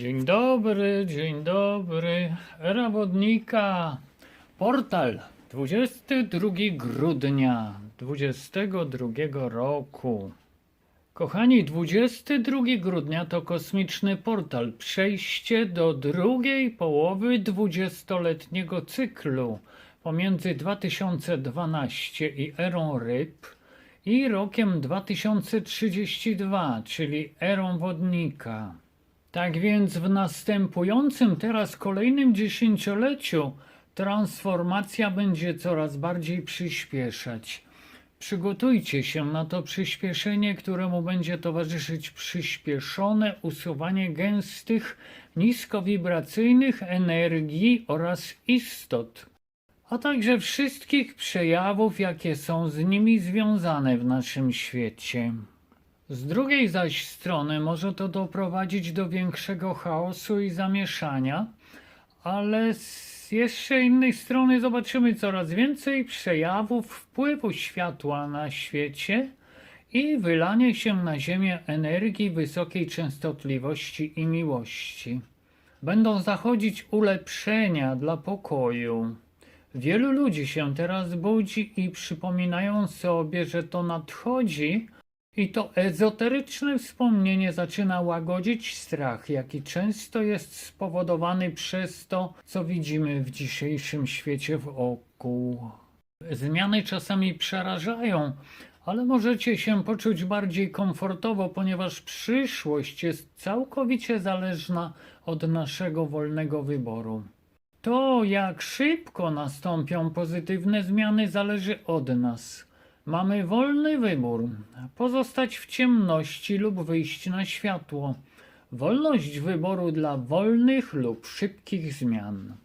Dzień dobry, dzień dobry. Era wodnika. Portal 22 grudnia 22 roku. Kochani, 22 grudnia to kosmiczny portal. Przejście do drugiej połowy dwudziestoletniego cyklu pomiędzy 2012 i erą ryb i rokiem 2032, czyli erą wodnika. Tak więc w następującym teraz kolejnym dziesięcioleciu transformacja będzie coraz bardziej przyspieszać. Przygotujcie się na to przyspieszenie, któremu będzie towarzyszyć przyspieszone usuwanie gęstych, niskowibracyjnych energii oraz istot, a także wszystkich przejawów, jakie są z nimi związane w naszym świecie. Z drugiej zaś strony może to doprowadzić do większego chaosu i zamieszania, ale z jeszcze innej strony zobaczymy coraz więcej przejawów wpływu światła na świecie i wylanie się na Ziemię energii wysokiej częstotliwości i miłości. Będą zachodzić ulepszenia dla pokoju. Wielu ludzi się teraz budzi i przypominają sobie, że to nadchodzi, i to ezoteryczne wspomnienie zaczyna łagodzić strach, jaki często jest spowodowany przez to, co widzimy w dzisiejszym świecie wokół. Zmiany czasami przerażają, ale możecie się poczuć bardziej komfortowo, ponieważ przyszłość jest całkowicie zależna od naszego wolnego wyboru. To, jak szybko nastąpią pozytywne zmiany, zależy od nas. Mamy wolny wybór: pozostać w ciemności lub wyjść na światło. Wolność wyboru dla wolnych lub szybkich zmian.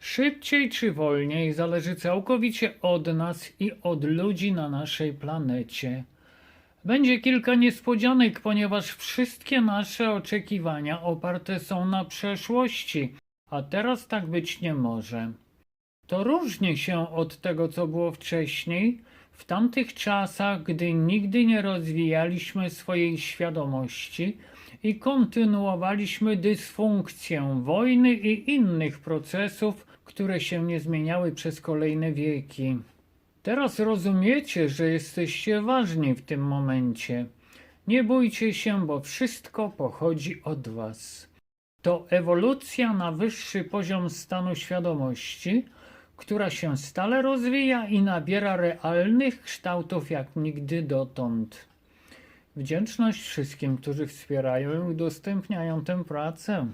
Szybciej czy wolniej zależy całkowicie od nas i od ludzi na naszej planecie. Będzie kilka niespodzianek, ponieważ wszystkie nasze oczekiwania oparte są na przeszłości, a teraz tak być nie może. To różni się od tego, co było wcześniej, w tamtych czasach, gdy nigdy nie rozwijaliśmy swojej świadomości i kontynuowaliśmy dysfunkcję wojny i innych procesów, które się nie zmieniały przez kolejne wieki. Teraz rozumiecie, że jesteście ważni w tym momencie. Nie bójcie się, bo wszystko pochodzi od Was. To ewolucja na wyższy poziom stanu świadomości, która się stale rozwija i nabiera realnych kształtów jak nigdy dotąd. Wdzięczność wszystkim, którzy wspierają i udostępniają tę pracę.